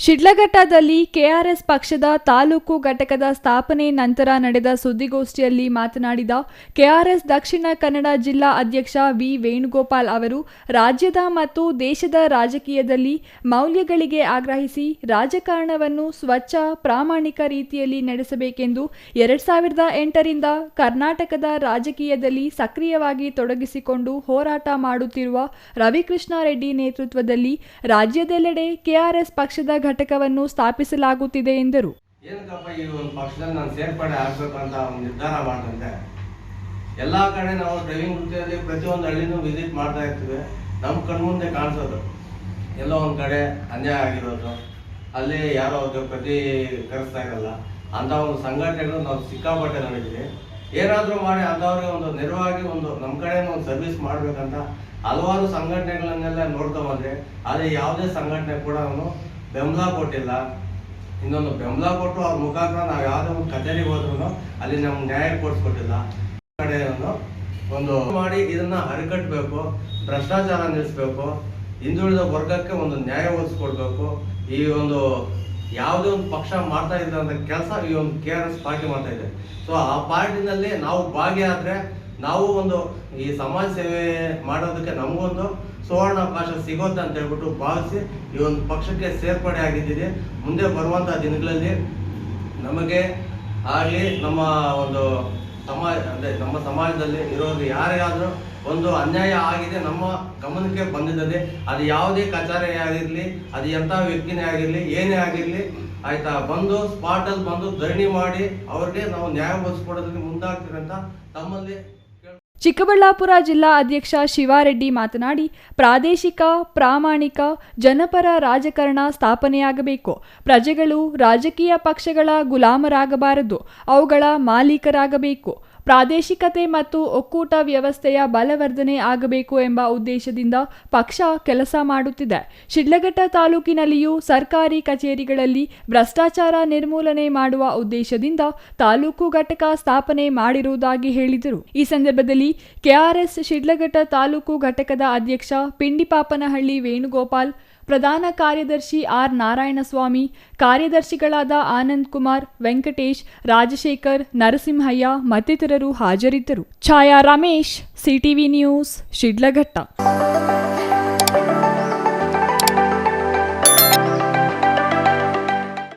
ಶಿಡ್ಲಘಟ್ಟದಲ್ಲಿ KRS ಪಕ್ಷದ ತಾಲೂಕು ಘಟಕದ ಸ್ಥಾಪನೆ ನಂತರ ನಡೆದ ಸುದ್ದಿಗೋಷ್ಠಿಯಲ್ಲಿ ಮಾತನಾಡಿದ ಕೆಆರ್ಎಸ್ ದಕ್ಷಿಣ ಕನ್ನಡ ಜಿಲ್ಲಾ ಅಧ್ಯಕ್ಷ ವಿ ವೇಣುಗೋಪಾಲ್ ಅವರು, ರಾಜ್ಯದ ಮತ್ತು ದೇಶದ ರಾಜಕೀಯದಲ್ಲಿ ಮೌಲ್ಯಗಳಿಗೆ ಆಗ್ರಹಿಸಿ ರಾಜಕಾರಣವನ್ನು ಸ್ವಚ್ಛ, ಪ್ರಾಮಾಣಿಕ ರೀತಿಯಲ್ಲಿ ನಡೆಸಬೇಕೆಂದು ಎರಡ್ ಸಾವಿರದ ಎಂಟರಿಂದ ಕರ್ನಾಟಕದ ರಾಜಕೀಯದಲ್ಲಿ ಸಕ್ರಿಯವಾಗಿ ತೊಡಗಿಸಿಕೊಂಡು ಹೋರಾಟ ಮಾಡುತ್ತಿರುವ ರವಿಕೃಷ್ಣ ರೆಡ್ಡಿ ನೇತೃತ್ವದಲ್ಲಿ ರಾಜ್ಯದೆಲ್ಲೆಡೆ ಕೆಆರ್ಎಸ್ ಪಕ್ಷದ ಘಟಕವನ್ನು ಸ್ಥಾಪಿಸಲಾಗುತ್ತಿದೆ ಎಂದರು. ಏನಕ್ಕಪ್ಪ ಈ ಒಂದು ಪಕ್ಷದಲ್ಲಿ ನಾನು ಸೇರ್ಪಡೆ ಆಗ್ಬೇಕು ಅಂತ ಒಂದು ನಿರ್ಧಾರ ಮಾಡಿದಂತೆ. ಎಲ್ಲ ಕಡೆ ನಾವು ಡ್ರೈವಿಂಗ್ ವೃತ್ತಿಯಲ್ಲಿ ಪ್ರತಿಯೊಂದು ಹಳ್ಳಿನೂ ವಿಸಿಟ್ ಮಾಡ್ತಾ ಇರ್ತೀವಿ. ನಮ್ಮ ಕಣ್ಮುಂದೆ ಕಾಣಿಸೋದು. ಎಲ್ಲೋ ಒಂದು ಕಡೆ ಅನ್ಯಾಯ ಆಗಿರೋದು. ಅಲ್ಲಿ ಯಾರೋ ಪ್ರತಿ ಕರೆಸ್ತಾ ಇರಲ್ಲ. ಅಂತ ಒಂದು ಸಂಘಟನೆಗಳು ನಾವು ಸಿಕ್ಕಾಪಟ್ಟೆ ನಡೀತೀವಿ ಏನಾದರೂ ಮಾಡಿ ಅಂಥವ್ರಿಗೆ ಒಂದು ನೆರವಾಗಿ ಒಂದು ನಮ್ಮ ಕಡೆ ಒಂದು ಸರ್ವಿಸ್ ಮಾಡಬೇಕಂತ ಹಲವಾರು ಸಂಘಟನೆಗಳನ್ನೆಲ್ಲ ನೋಡ್ಕೊಂಬಂದ್ರೆ ಆದರೆ ಯಾವುದೇ ಸಂಘಟನೆ ಕೂಡ ಅವನು ಬೆಂಬಲ ಕೊಟ್ಟಿಲ್ಲ ಇನ್ನೊಂದು ಬೆಂಬಲ ಕೊಟ್ಟು ಅವ್ರ ಮುಖಾಂತರ ನಾವು ಯಾವುದೇ ಒಂದು ಕಚೇರಿಗೆ ಹೋದ್ರು ಅಲ್ಲಿ ನಮ್ಗೆ ನ್ಯಾಯ ಕೊಡಿಸ್ಕೊಟ್ಟಿಲ್ಲ. ಕಡೆಯನ್ನು ಒಂದು ಮಾಡಿ ಇದನ್ನ ಹರಿಕಟ್ಟಬೇಕು ಭ್ರಷ್ಟಾಚಾರ ನಿಲ್ಲಿಸ್ಬೇಕು ಹಿಂದುಳಿದ ವರ್ಗಕ್ಕೆ ಒಂದು ನ್ಯಾಯ ಒದಗಿಸ್ಕೊಡ್ಬೇಕು. ಈ ಒಂದು ಯಾವುದೇ ಒಂದು ಪಕ್ಷ ಮಾಡ್ತಾ ಇದ್ದಂಥ ಕೆಲಸ ಈ ಒಂದು ಕೆ ಆರ್ ಎಸ್ ಪಾರ್ಟಿ ಮಾಡ್ತಾ ಇದೆ. ಸೊ ಆ ಪಾರ್ಟಿನಲ್ಲಿ ನಾವು ಭಾಗಿಯಾದ್ರೆ ನಾವು ಒಂದು ಈ ಸಮಾಜ ಸೇವೆ ಮಾಡೋದಕ್ಕೆ ನಮಗೊಂದು ಸುವರ್ಣಾವಕಾಶ ಸಿಗುತ್ತೆ ಅಂತ ಹೇಳ್ಬಿಟ್ಟು ಭಾವಿಸಿ ಈ ಒಂದು ಪಕ್ಷಕ್ಕೆ ಸೇರ್ಪಡೆ ಆಗಿದ್ದೀರಿ. ಮುಂದೆ ಬರುವಂಥ ದಿನಗಳಲ್ಲಿ ನಮಗೆ ಆಗಲಿ ನಮ್ಮ ಒಂದು ಸಮಾಜ, ಅಂದರೆ ನಮ್ಮ ಸಮಾಜದಲ್ಲಿ ಇರೋದು ಯಾರೇ ಆದರೂ ಒಂದು ಅನ್ಯಾಯ ಆಗಿದೆ ನಮ್ಮ ಗಮನಕ್ಕೆ ಬಂದಿದ್ದದೆ, ಅದು ಯಾವುದೇ ಕಚೇರಿ ಆಗಿರಲಿ, ಅದು ಎಂಥ ವ್ಯಕ್ತಿನೇ ಆಗಿರಲಿ, ಏನೇ ಆಗಿರಲಿ, ಆಯಿತಾ, ಬಂದು ಸ್ಪಾಟಲ್ಲಿ ಬಂದು ಧರಣಿ ಮಾಡಿ ಅವ್ರಿಗೆ ನಾವು ನ್ಯಾಯ ಒದಗಿಸ್ಕೊಡೋದಕ್ಕೆ ಮುಂದಾಗ್ತೀರಂತ ತಮ್ಮಲ್ಲಿ ಚಿಕ್ಕಬಳ್ಳಾಪುರ ಜಿಲ್ಲಾ ಅಧ್ಯಕ್ಷ ಶಿವಾರೆಡ್ಡಿ ಮಾತನಾಡಿ, ಪ್ರಾದೇಶಿಕ, ಪ್ರಾಮಾಣಿಕ, ಜನಪರ ರಾಜಕಾರಣ ಸ್ಥಾಪನೆಯಾಗಬೇಕು. ಪ್ರಜೆಗಳು ರಾಜಕೀಯ ಪಕ್ಷಗಳ ಗುಲಾಮರಾಗಬಾರದು. ಅವುಗಳ ಮಾಲೀಕರಾಗಬೇಕು. ಪ್ರಾದೇಶಿಕತೆ ಮತ್ತು ಒಕ್ಕೂಟ ವ್ಯವಸ್ಥೆಯ ಬಲವರ್ಧನೆ ಆಗಬೇಕು ಎಂಬ ಉದ್ದೇಶದಿಂದ ಪಕ್ಷ ಕೆಲಸ ಮಾಡುತ್ತಿದೆ. ಶಿಡ್ಲಘಟ್ಟ ತಾಲೂಕಿನಲ್ಲಿಯೂ ಸರ್ಕಾರಿ ಕಚೇರಿಗಳಲ್ಲಿ ಭ್ರಷ್ಟಾಚಾರ ನಿರ್ಮೂಲನೆ ಮಾಡುವ ಉದ್ದೇಶದಿಂದ ತಾಲೂಕು ಘಟಕ ಸ್ಥಾಪನೆ ಮಾಡಿರುವುದಾಗಿ ಹೇಳಿದರು. ಈ ಸಂದರ್ಭದಲ್ಲಿ ಕೆಆರ್ಎಸ್ ಶಿಡ್ಲಘಟ್ಟ ತಾಲೂಕು ಘಟಕದ ಅಧ್ಯಕ್ಷ ಪಿಂಡಿಪಾಪನಹಳ್ಳಿ ವೇಣುಗೋಪಾಲ್ ಪ್ರಧಾನ ಕಾರ್ಯದರ್ಶಿ ಆರ್ ನಾರಾಯಣಸ್ವಾಮಿ, ಕಾರ್ಯದರ್ಶಿಗಳಾದ ಆನಂದ್ ಕುಮಾರ್, ವೆಂಕಟೇಶ್, ರಾಜಶೇಖರ್, ನರಸಿಂಹಯ್ಯ ಮತ್ತಿತರರು ಹಾಜರಿದ್ದರು. ಛಾಯಾ ರಮೇಶ್, ಸಿಟಿವಿ ನ್ಯೂಸ್, ಶಿಡ್ಲಘಟ್ಟ.